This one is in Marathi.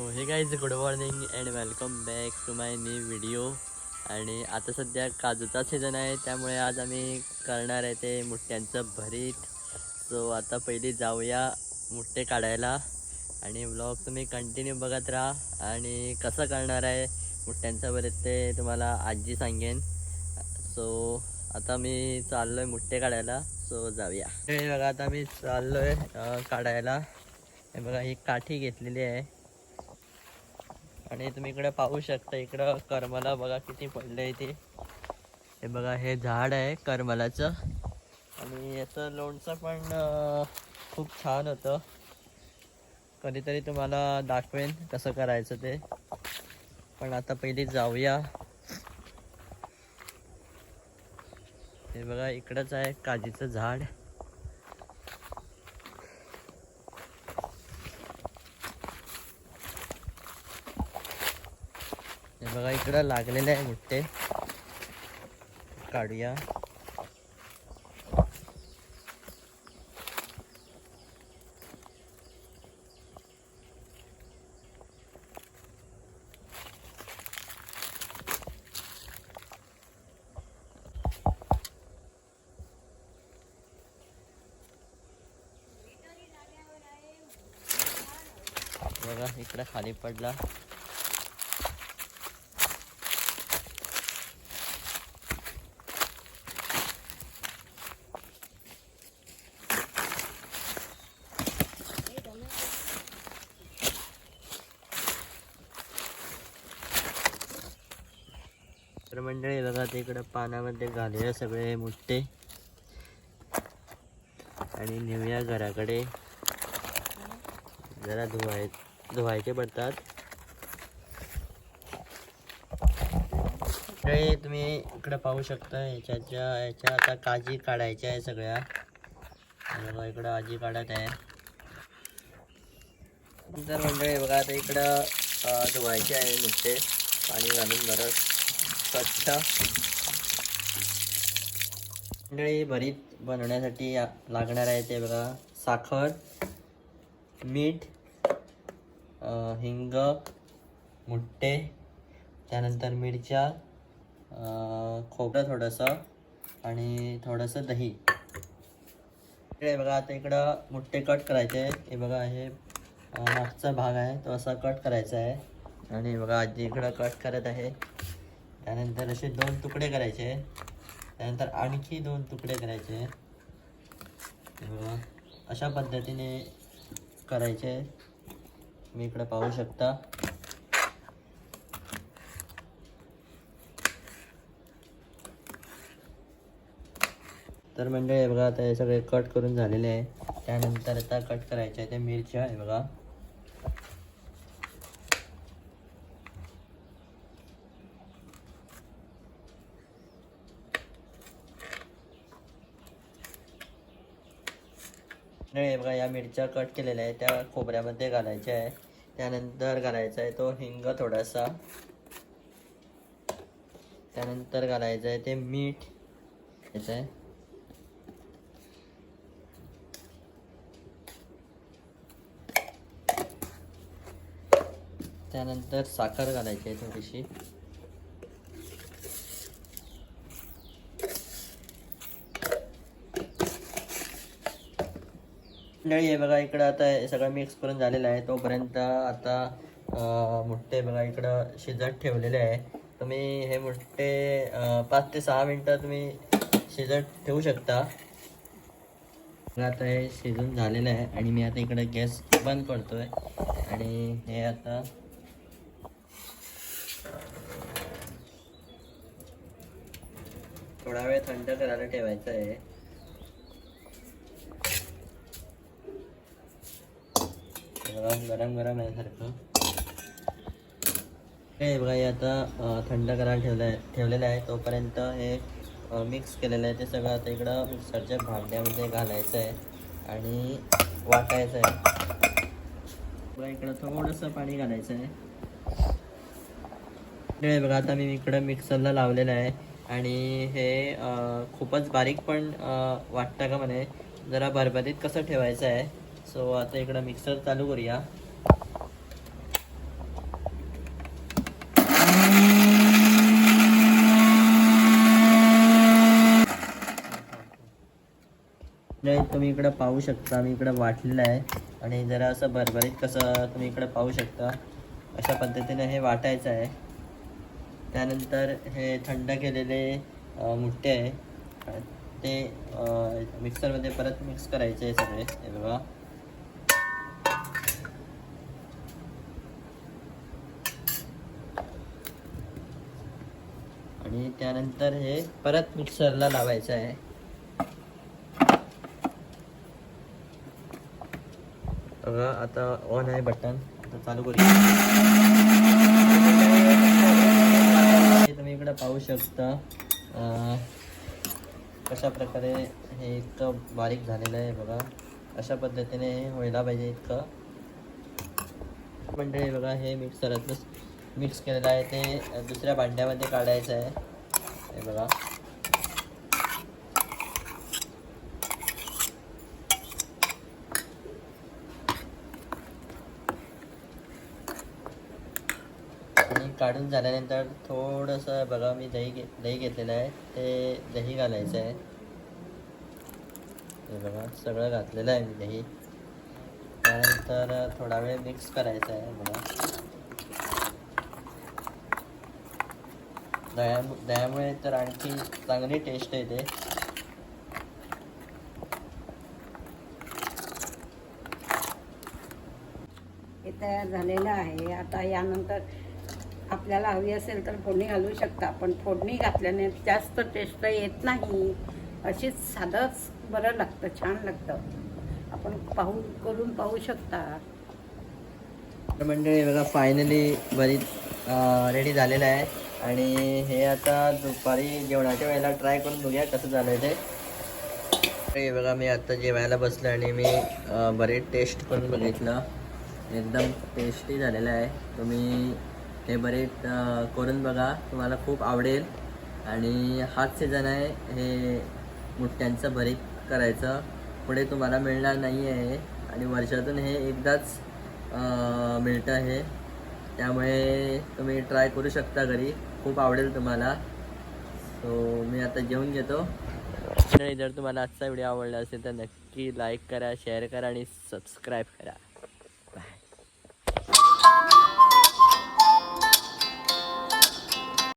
So hey guys good morning and welcome back to my new video आणि आता सध्या काजूचा सीझन आहे त्यामुळे आज आम्ही करणार आहे ते मुठ्ठ्यांचं भरीत. सो आता पहिली जाऊया मुठ्ठे काढायला. आणि ब्लॉग तुम्ही कंटिन्यू बघत राहा. आणि कसं करणार आहे मुठ्ठ्यांचं भरीत ते तुम्हाला आजी सांगेन. सो आता मी चाललो आहे मुठ्ठे काढायला. सो जाऊया. हे बघा आता मी चाललो आहे काढायला. हे बघा ही काठी घेतलेली आहे. आणि तुम्ही इकडे पाहू शकता इकडं करमला बघा किती पडलं आहे ते. हे बघा हे झाड आहे करमलाचं. आणि याचं लोणचं पण खूप छान होतं. कधीतरी तुम्हाला दाखवेन कसं करायचं ते. पण आता पहिली जाऊया. हे बघा इकडंच आहे काजीचं झाड. बघा इकडं लागलेले आहे मुठ्ठे काढूया. बघा इकडं खाली पडला. तर मंडळी बघा ते इकडं पाण्यामध्ये घालूया सगळे मुठ्ठे. आणि नेऊया घराकडे. जरा धुवाय धुवायचे पडतात. मंडळी तुम्ही इकडं पाहू शकता याच्याच्या ह्याच्या आता काजी काढायच्या आहे सगळ्या. बघा इकडं आजी काढत आहे. नंतर मंडळी बघा आता इकडं धुवायचे आहे नुसते पाणी घालून बरं स्वच्छ मंडळी भरीत बनवण्यासाठी लागणार आहे ते बघा. साखर मीठ हिंग मुठ्ठे त्यानंतर मिरच्या खोबरं थोडंसं आणि थोडंसं दही. इकडे बघा आता इकडं मुठ्ठे कट करायचे. हे बघा हे मागचा भाग आहे. तो असा कट करायचा आहे. आणि बघा आजी इकडं कट करत आहे. त्यानंतर असे दोन तुकडे करायचे. त्यानंतर आणखी दोन तुकडे करायचे. बघा अशा पद्धतीने करायचे. मी इकडे पाहू शकता. तर म्हणजे बघा आता हे सगळे कट करून झालेले आहे. त्यानंतर आता कट करायचे आहे ते मिरच्या आहे बघा. हे बघा या मिरच्या कट केलेल्या आहे त्या खोबऱ्यामध्ये घालायच्या आहे त्यानंतर घालायचा आहे तो हिंग थोडासा. त्यानंतर घालायचं आहे ते मीठ. याचं आहे. त्यानंतर साखर घालायची आहे थोडीशी. नाही आहे बघा इकडं आता हे सगळं मिक्स करून झालेलं आहे. तोपर्यंत आता मुठ्ठे बघा इकडं शिजत ठेवलेले आहे. तुम्ही हे मुठ्ठे पाच ते सहा मिनटं तुम्ही शिजत ठेवू शकता. आता हे शिजून झालेलं आहे आणि मी आता इकडे गॅस बंद करतोय. आणि हे आता थोडा वेळ थंड करायला ठेवायचं आहे. बघा गरम गरम आहे सारखं. हे बघा हे आता थंड करायला ठेवलं आहे ठेवलेलं आहे. तोपर्यंत हे मिक्स केलेलं आहे. ते सगळं आता इकडं मिक्सरच्या भांड्यामध्ये घालायचं आहे आणि वाटायचं आहे बघा इकडं थोडंसं पाणी घालायचं आहे हे बघा आता मी इकडं मिक्सरला लावलेलं आहे. आणि हे खूपच बारीक पण वाटतं का म्हणे? जरा बरबरीत कसं ठेवायचं आहे सो आता इकडं मिक्सर चालू करूया. तुम्ही इकडं पाहू शकता मी इकडं वाटलेलं आहे. आणि जरा असं भरभरीत कसं तुम्ही इकडं पाहू शकता. अशा पद्धतीने हे वाटायचं आहे. त्यानंतर हे थंड केलेले मुठे आहे. ते मिक्सरमध्ये परत मिक्स करायचे सगळे हे बघा. आणि त्यानंतर हे परत मिक्सरला लावायचं आहे. बघा आता ऑन आहे बटन आता चालू करू हे तुम्ही इकडे पाहू शकता. कशा प्रकारे हे इतकं बारीक झालेलं आहे बघा. अशा पद्धतीने हे व्हायला पाहिजे इतकं. मंडळी बघा हे मिक्सरातच मिक्स केलेलं आहे ते दुसऱ्या भांड्यामध्ये काढायचं आहे. हे बघा. आणि काढून झाल्यानंतर थोडंसं बघा मी दही घे दही घेतलेलं आहे. ते दही घालायचं आहे. हे बघा सगळं घातलेलं आहे मी दही. त्यानंतर थोडा वेळ मिक्स करायचं आहे बघा. दह्या दह्यामुळे तर आणखी चांगली टेस्ट येते हे तयार झालेलं आहे. आता यानंतर आपल्याला हवी असेल तर फोडणी घालू शकता पण फोडणी घातल्याने जास्त टेस्ट येत नाही. अशीच साधंच बरं लागतं छान लागतं. आपण पाहू करून पाहू शकता. मंडळी बघा फायनली बरीच रेडी झालेलं आहे. आणि हे आता दुपारी जेवणाच्या वेळेला ट्राय करून बघूया कसं झालं ते. हे बघा मी आता जेवायला बसलो आणि मी बरेच टेस्ट करून बघितलं. एकदम टेस्टी झालेलं आहे. तुम्ही हे बरेच करून बघा. तुम्हाला खूप आवडेल. आणि हाच सीझन आहे हे मुठ्ठ्यांचं भरीत करायचं. पुढे तुम्हाला मिळणार नाही आहे आणि वर्षातून हे एकदाच मिळतं हे. त्यामुळे तुम्ही ट्राय करू शकता घरी. खूप आवडेल तुम्हाला. सो मी आता जेवून घेतो. नाही जर तुम्हाला आजचा व्हिडिओ आवडला असेल तर नक्की लाईक करा शेअर करा आणि सबस्क्राईब करा. बाय